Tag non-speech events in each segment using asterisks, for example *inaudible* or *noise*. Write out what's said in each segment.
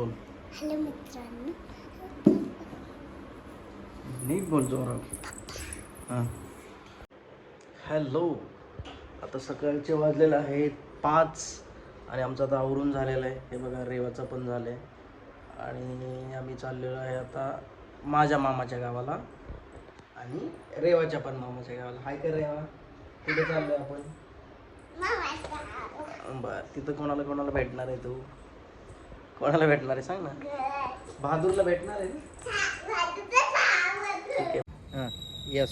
बोल. हॅलो मित्रांनो. नीट बोल जोरात. हां. हॅलो. आता सकाळचे वाजलेले आहेत पाच आणि आमचं आता आवरून झालेलं आहे. हे बघा रेवाचं पण झालं आहे आणि आम्ही चाललेलो आहे आता माझ्या मामाच्या गावाला आणि रेवाच्या पण मामाच्या गावाला. हाय का रेवा? कुठे चाललोय आपण? बर तिथं कोणाला कोणाला भेटणार आहे तू? कोणाला भेटणार आहे? सांग ना. बहादूरला भेटणार आहे ना? ठीक आहे. हां यस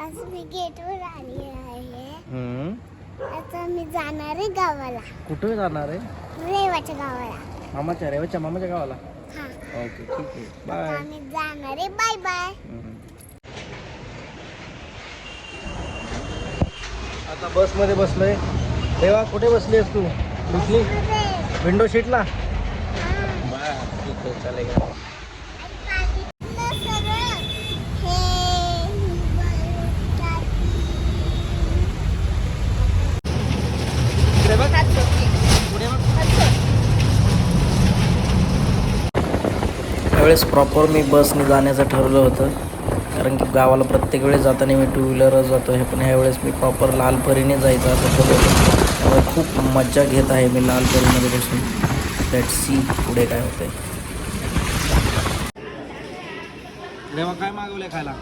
आज मी गेटवर आली आहे. आता मी जाणार आहे गावाला. कुठे जाणार आहे? रेवाच्या गावाला. मामाच्या रेवाच्या मामाच्या गावाला? हा. ओके ठीक आहे. बाय आम्ही जाणार आहे. बाय बाय आता बसमध्ये बसलोय. रेवा कुठे बसली आहेस तू विंडो शीटला? चालेल त्यावेळेस प्रॉपर मी बसने जाण्याचं ठरवलं होतं. कारण की गावाला प्रत्येक वेळेस जाताना मी टू व्हीलरच जातो. हे पण ह्यावेळेस मी प्रॉपर लालपरीने जायचं असं ठरवलं त्यामुळे खूप मज्जा घेत आहे मी लालपरीमध्ये बसून लेट सी पुढे काय होतंय. रेवा काय मागवलंय खायला?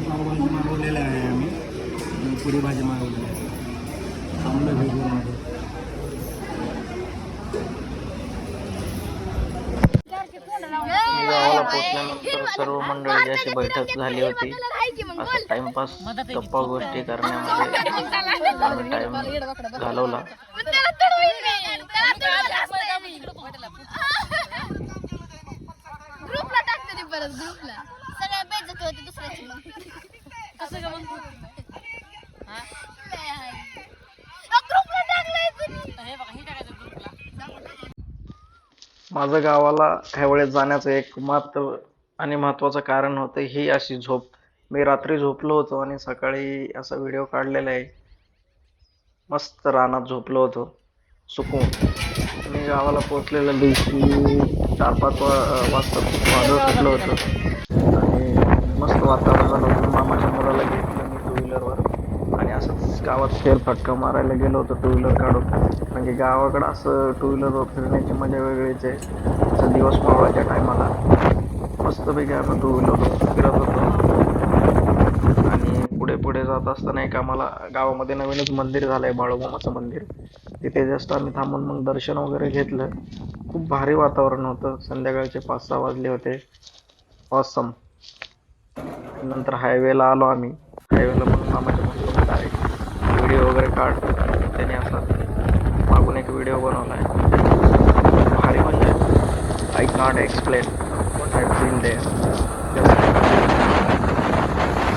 पावभाजी मागवलेलं आहे आम्ही. पुरी भाजी मागवलेली आहे. चांगलं भेटून गावाला पोचल्यानंतर सर्व मंडळी अशी बैठक झाली होती. असं टाइमपास *laughs* गप्पा गोष्टी करण्यामध्ये *laughs* *laughs* आम्ही टाइम घालवला. ग्रुपला टाकते ते परत ग्रुपला. सगळ्या बेजत होते दुसऱ्याची. मग कसं का मग? ग्रुपला टाकलंय तुम्ही. बघा टाकायचं ग्रुपला. माझं गावाला ह्यावेळेस जाण्याचं एक महत्त्व आणि महत्त्वाचं कारण होतं ही अशी झोप. मी रात्री झोपलो होतो आणि सकाळी असा व्हिडिओ काढलेला आहे. मस्त रानात झोपलो होतो. सुकून. मी गावाला पोचलेल्या दिवशी चार पाच वा वाजता खूप वादळ सुटलं होतं. आणि मस्त वातावरण झालं होतं. मामाच्या मुलाला घेतलं मी टू व्हीलरवर आणि असंच गावात फेरफटका मारायला गेलो होतो टू व्हीलर काढून. म्हणजे गावाकडं असं टू व्हीलरवर फिरण्याची मजा वेगळीच आहे. असं दिवस मावळाच्या टायमाला मस्तपैकी आम्ही टू व्हीलरवर फिरत होतो. आणि पुढे पुढे जात असताना एक आम्हाला गावामध्ये नवीनच मंदिर झालं आहे बाळूमामाचं मंदिर. तिथे जस्ट आम्ही थांबून मग दर्शन वगैरे घेतलं. खूप भारी वातावरण होतं. संध्याकाळचे पाच सहा वाजले होते. ऑसम नंतर हायवेला आलो आम्ही. हायवेला मग मामाच्या मंदिरात डायरेक्ट व्हिडिओ वगैरे काढ. त्याने असा मागून एक व्हिडिओ बनवला आहे भारी म्हणजे. I not explain what I seen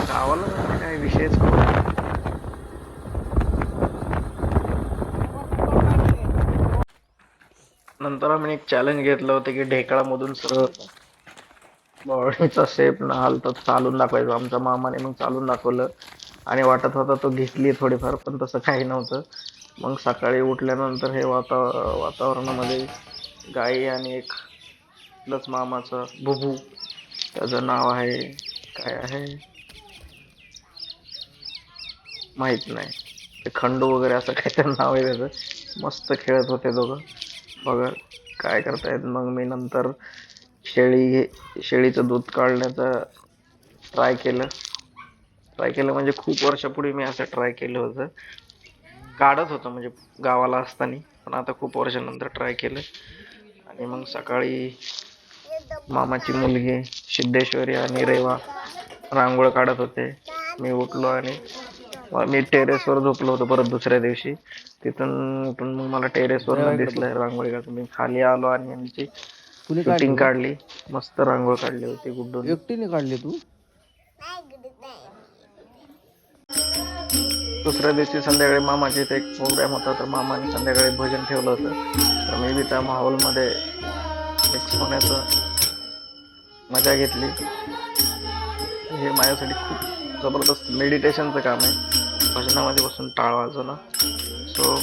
गावाला काय विषयच नंतर आम्ही एक चॅलेंज घेतलं होतं की ढेकळामधून सरळ बॉडीचा शेप न हालता चालून दाखवायचं. आमच्या मामाने मग चालून दाखवलं. आणि वाटत होता तो घेतली थोडीफार पण तसं काही नव्हतं. मग सकाळी उठल्यानंतर हे वाता वातावरणामध्ये गाई आणि एक प्लस मामाचं बुबू. त्याचं नाव आहे काय आहे? माहीत नाही. ते खंडू वगैरे असं काहीतरी नाव आहे त्याचं. मस्त खेळत होते दोघं. बघा काय करतायत. मग मी नंतर शेळी शेळीचं दूध काढण्याचा ट्राय केलं. ट्राय केलं म्हणजे खूप वर्षापूर्वी मी असं ट्राय केलं होतं. काढत होतं म्हणजे गावाला असताना. पण आता खूप वर्षानंतर ट्राय केलं. आणि मग सकाळी मामाची मुलगी सिद्धेश्वरी आणि रेवा रांगोळ काढत होते. मी उठलो आणि मी टेरेसवर झोपलो होतो परत दुसऱ्या दिवशी. तिथून उठून मग मला टेरेसवर दिसलं रांगोळी काढून. मी खाली आलो आणि आमची शूटिंग काढली मस्त रांगोळ काढली होती गुड्डून. एकटीने काढली तू? दुसऱ्या दिवशी संध्याकाळी मामाच्या इथे एक प्रोग्राम होता तर मामाने संध्याकाळी भजन ठेवलं होतं. तर मी बी त्या माहोलमध्ये मिक्स होण्याचं मजा घेतली. हे माझ्यासाठी खूप जबरदस्त मेडिटेशनचं काम आहे. भजनामध्ये बसून टाळ वाजवणं सो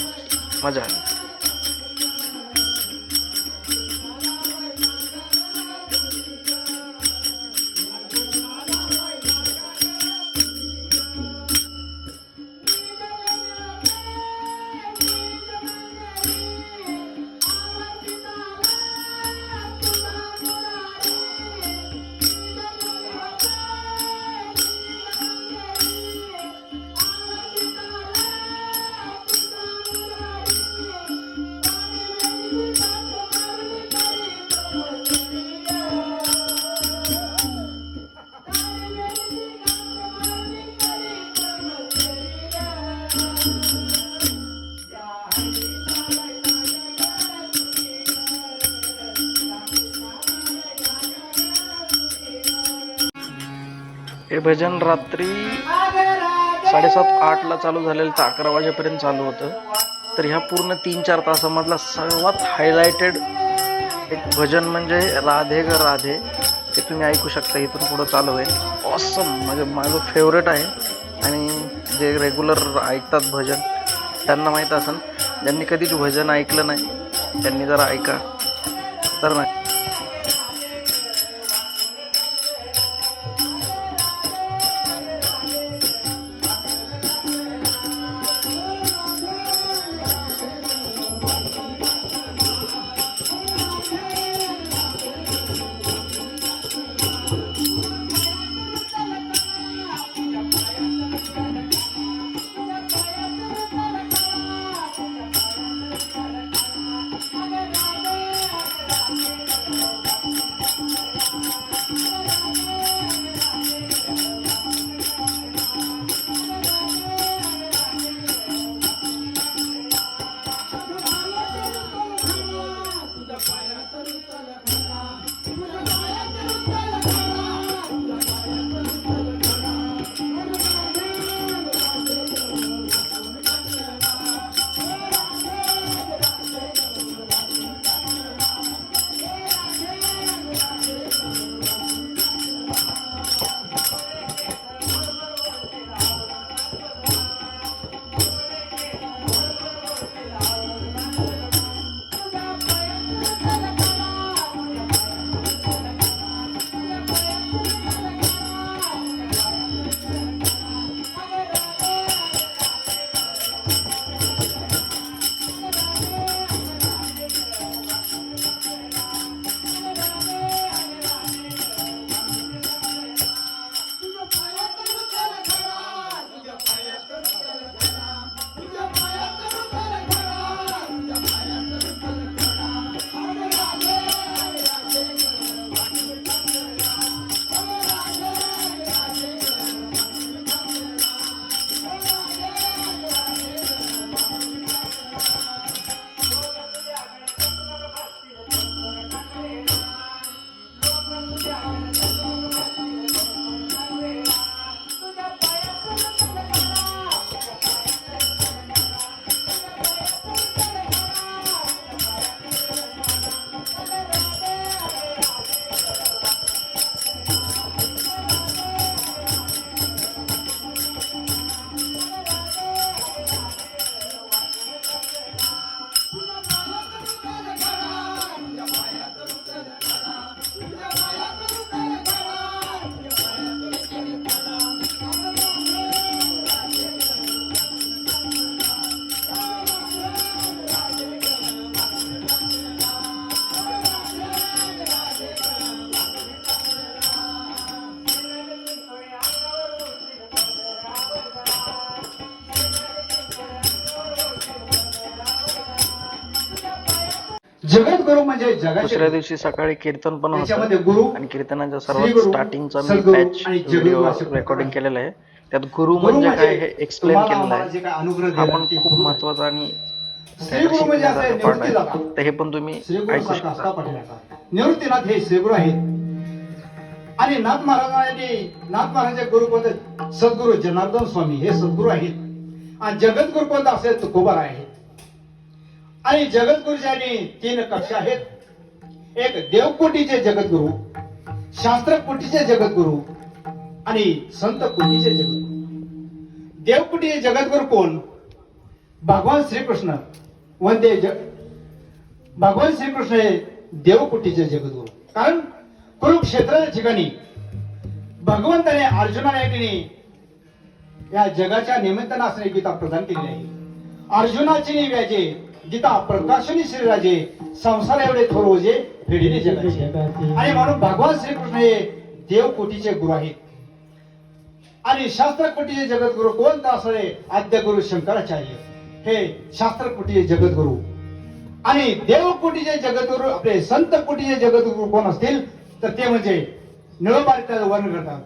मजा आली. हे भजन रात्री साडेसात आठला चालू झालेलं तर अकरा वाजेपर्यंत चालू होतं. तर ह्या पूर्ण तीन चार तासामधला सर्वात हायलायटेड एक भजन म्हणजे राधे ग राधे. ते तुम्ही ऐकू शकता इथून पुढं चालू आहे. ऑसम म्हणजे माझं फेवरेट आहे. आणि जे रेग्युलर ऐकतात भजन त्यांना माहीत असेल ज्यांनी कधीच भजन ऐकलं नाही त्यांनी जरा ऐका. तर नाही. जगद्गुरु म्हणजे जगाचे दुसऱ्या दिवशी सकाळी कीर्तन पण होतं. गुरु आणि कीर्तनाच्या सर्वात गुरु, स्टार्टिंगचा मी बॅच व्हिडिओ रेकॉर्डिंग. केलेलं आहे. त्यात गुरु गुरु म्हणजे काय हे म्हणजे एक्सप्लेन केलेलं आहे. हा पण खूप गुरु. महत्त्वाचा आणि गुरु म्हणजे तर हे पण तुम्ही गुरु ऐकू शकता. निवृत्तीनाथ हे श्रीगुरु आहेत. आणि नाथ महाराजांनी नाथ महाराजांचे गुरुपद सद्गुरु जनार्दन स्वामी हे सद्गुरु आहेत. आणि जगद्गुरुपद असे तुकोबार आहेत आणि जगद्गुरुच्याने तीन कक्षा आहेत. एक देवकोटीचे जगद्गुरु शास्त्रकोटीचे जगद्गुरु आणि संत कोटीचे जगद्गुरु. देवकोटीचे जगद्गुरु कोण? भगवान श्रीकृष्ण. वंदे जग भगवान श्रीकृष्ण हे देवकोटीचे जगद्गुरु. कारण कुरुक्षेत्राच्या ठिकाणी भगवंताने अर्जुनाला या या जगाच्या निमित्तानं असणारी गीता प्रदान केली आहे. अर्जुनाची व्याजे गीता प्रकाशनी श्रीराजे संसार एवढे थोर होजे फेडीने जगाचे आणि म्हणून भगवान श्रीकृष्ण हे देवकोटीचे गुरु आहेत. आणि शास्त्रकोटीचे जगद्गुरु कोणता असणे आद्य गुरु शंकराचार्य. हे शास्त्रकोटीचे जगद्गुरु. आणि देवकोटीचे जगद्गुरु आपले संत कोटीचे जगद्गुरु कोण असतील? तर ते म्हणजे निळोबारी त्याचं वर्णन करतात.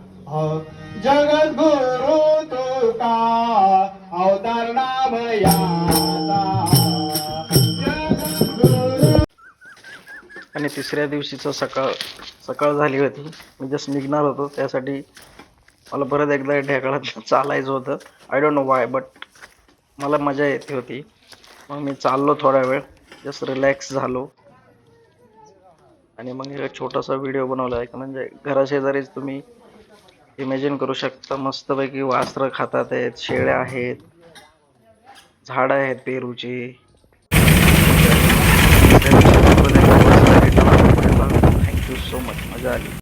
जगद्गुरु तुका का आणि तिसऱ्या दिवशीचं सकाळ सकाळ झाली होती. मी जस्ट निघणार होतो. त्यासाठी मला परत एकदा या ढेकळात चालायचं होतं. I don't know why but मला मजा येते होती. मग मी चाललो थोडा वेळ. जस्ट रिलॅक्स झालो. आणि मग एक छोटासा व्हिडिओ बनवला. आहे म्हणजे घराशेजारीच तुम्ही इमॅजिन करू शकता. मस्तपैकी वासरं खातात आहेत शेळ्या आहेत झाडं आहेत पेरूची. थँक्यू सो मच मजा आली